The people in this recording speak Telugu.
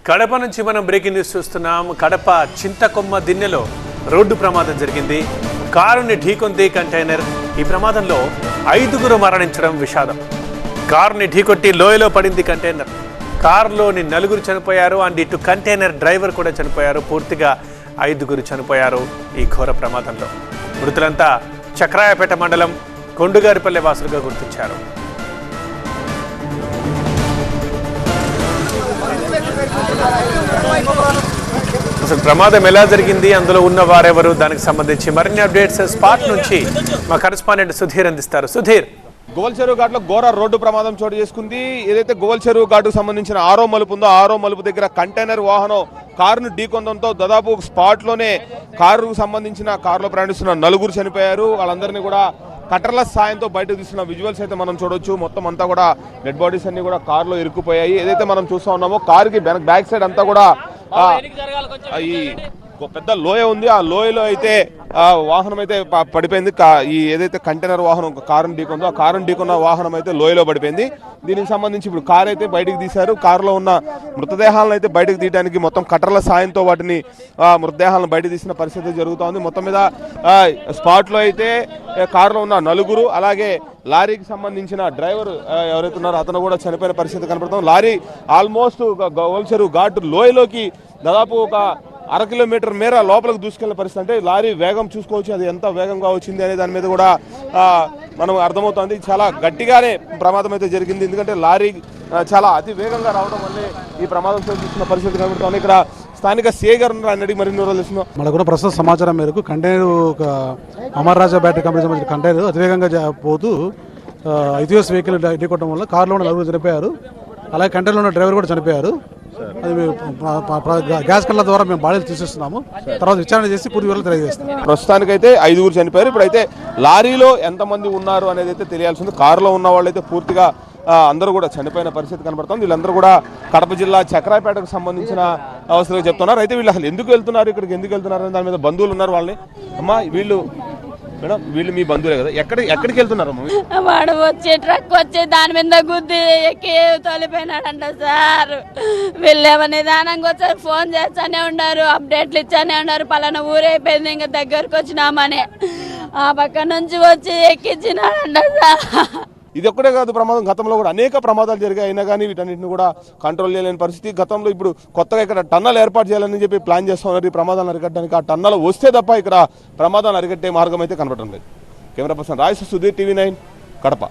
కడప నుంచి మనం బ్రేకింగ్ న్యూస్ చూస్తున్నాం. కడప చింతకొమ్మ దిన్నెలో రోడ్డు ప్రమాదం జరిగింది. కారుని ఢీకొంది కంటైనర్. ఈ ప్రమాదంలో ఐదుగురు మరణించడం విషాదం. కారుని ఢీకొట్టి లోయలో పడింది కంటైనర్. కారులోని నలుగురు చనిపోయారు. అండ్ ఇటు కంటైనర్ డ్రైవర్ కూడా చనిపోయారు. పూర్తిగా ఐదుగురు చనిపోయారు ఈ ఘోర ప్రమాదంలో. మృతులంతా చక్రాయపేట మండలం కొండుగారిపల్లె వాసులుగా గుర్తించారు. అసలు ప్రమాదం ఎలా జరిగింది? అందులో ఉన్న వారెవరు? దానికి సంబంధించి మరిన్ని అప్డేట్స్ స్పాట్ నుంచి మా కరెస్పాండెంట్ సుధీర్ అందిస్తారు. సుధీర్. గోవల్ చెరువు ఘాట్లో ఘోర రోడ్డు ప్రమాదం చోటు చేసుకుంది. ఏదైతే గోవల్ చెరువు ఘాటుకు సంబంధించిన ఆరో మలుపు ఉందో ఆరో మలుపు దగ్గర కంటైనర్ వాహనం కారును ఢీకొందంతో దాదాపు స్పాట్లోనే కారుకు సంబంధించిన కారులో ప్రయాణిస్తున్న నలుగురు చనిపోయారు. వాళ్ళందరినీ కూడా కట్టర్ల సాయంతో బయటకు తీసిన విజువల్స్ అయితే మనం చూడొచ్చు. మొత్తం అంతా కూడా డెడ్ బాడీస్ అన్ని కూడా కారులో ఇరుక్కుపోయాయి. ఏదైతే మనం చూస్తూ ఉన్నామో కారుకి బ్యాక్ సైడ్ అంతా కూడా ఈ ఒక పెద్ద లోయ ఉంది. ఆ లోయలో అయితే ఆ వాహనం అయితే పడిపోయింది. ఈ ఏదైతే కంటైనర్ వాహనం కారును ఢీకొందో ఆ కారును ఢీకొన్న వాహనం అయితే లోయలో పడిపోయింది. దీనికి సంబంధించి ఇప్పుడు కారు అయితే బయటికి తీశారు. కారులో ఉన్న మృతదేహాలను అయితే బయటకు తీయడానికి మొత్తం కట్టర్ల సాయంతో వాటిని ఆ, మృతదేహాలను బయట తీసిన పరిస్థితి జరుగుతోంది. మొత్తం మీద స్పాట్లో అయితే కారులో ఉన్న నలుగురు అలాగే లారీకి సంబంధించిన డ్రైవర్ ఎవరైతే ఉన్నారో అతను కూడా చనిపోయిన పరిస్థితి కనపడుతుంది లారీ ఆల్మోస్ట్ గోల్చెరు ఘాటు లోయలోకి దాదాపు ఒక అర కిలోమీటర్ మేర లోపలికి దూసుకెళ్ళే పరిస్థితి. అంటే లారీ వేగం చూసుకోవచ్చు అది ఎంత వేగంగా వచ్చింది అనే దాని మీద కూడా మనం అర్థమవుతోంది. చాలా గట్టిగానే ప్రమాదం అయితే జరిగింది. ఎందుకంటే లారీ చాలా అతి వేగంగా రావడం వల్లే ఈ ప్రమాదం చూస్తున్న పరిస్థితి కనబడుతుంది ఇక్కడ స్థానిక సీఏ గారు ఉన్నారు ఆయన అడిగి మరిన్ని వివరాలు తెలుసుకుందాం మనకున్న ప్రస్తుత సమాచారం మేరకు కంటైనర్ ఒక అమర్ రాజా బ్యాటరీ కంపెనీ సంబంధించిన కంటైనర్ అతివేగంగా పోతూ ఇథియోస్ వెహికల్ ఢీకొట్టడం వల్ల కారులో ఉన్న నలుగురు చనిపోయారు. అలాగే కంటైనర్లో ఉన్న డ్రైవర్ కూడా చనిపోయారు. అది గ్యాస్ కళ్ళ ద్వారా మేము బాడీలు తీసేస్తున్నాము. తర్వాత విచారణ చేసి పూర్తి వివరాలు తెలియజేస్తాం. ప్రస్తుతానికైతే ఐదుగురు చనిపోయారు. ఇప్పుడైతే లారీలో ఎంతమంది ఉన్నారు అనేది అయితే తెలియాల్సి ఉంది. కారులో ఉన్న వాళ్ళైతే పూర్తిగా అందరూ కూడా చనిపోయిన పరిస్థితి కనబడుతుంది. వీళ్ళందరూ కూడా కడప జిల్లా చక్రాపేటకు సంబంధించిన అవసరం చెప్తున్నారు. అయితే వీళ్ళు అసలు ఎందుకు వెళ్తున్నారు? ఇక్కడికి ఎందుకు వెళ్తున్నారు? దాని మీద బంధువులు ఉన్నారు వాళ్ళని. అమ్మా వీళ్ళు మేడం వీళ్ళు మీ బంధువులే కదా. ఎక్కడ ఎక్కడికి వెళ్తున్నారు వాడు వచ్చి ట్రక్ వచ్చే దాని మీద గుద్ది ఎక్కి తోలిపోయినాడంట సార్. వీళ్ళేమో నిదానంగా వచ్చారు? ఫోన్ చేస్తానే ఉన్నారు అప్డేట్లు ఇచ్చానే ఉన్నారు. పలానా ఊరైపోయింది ఇంకా దగ్గరకు వచ్చినామని. ఆ పక్క నుంచి వచ్చి ఎక్కించినాడంట సార్. ఇది ఒక్కటే కాదు ప్రమాదం. గతంలో కూడా అనేక ప్రమాదాలు జరిగాయి. అయినా కానీ వీటన్నిటిని కూడా కంట్రోల్ చేయలేని పరిస్థితి. గతంలో ఇప్పుడు కొత్తగా ఇక్కడ టన్నల్ ఏర్పాటు చేయాలని చెప్పి ప్లాన్ చేస్తున్నారు ఈ ప్రమాదాలను అరికట్టడానికి ఆ టన్నల్ వస్తే తప్ప ఇక్కడ ప్రమాదాలు అరికట్టే మార్గం అయితే కనబడడం లేదు. కెమెరా పర్సన్ రాయస్ సుధీర్ టీవీ నైన్ కడప.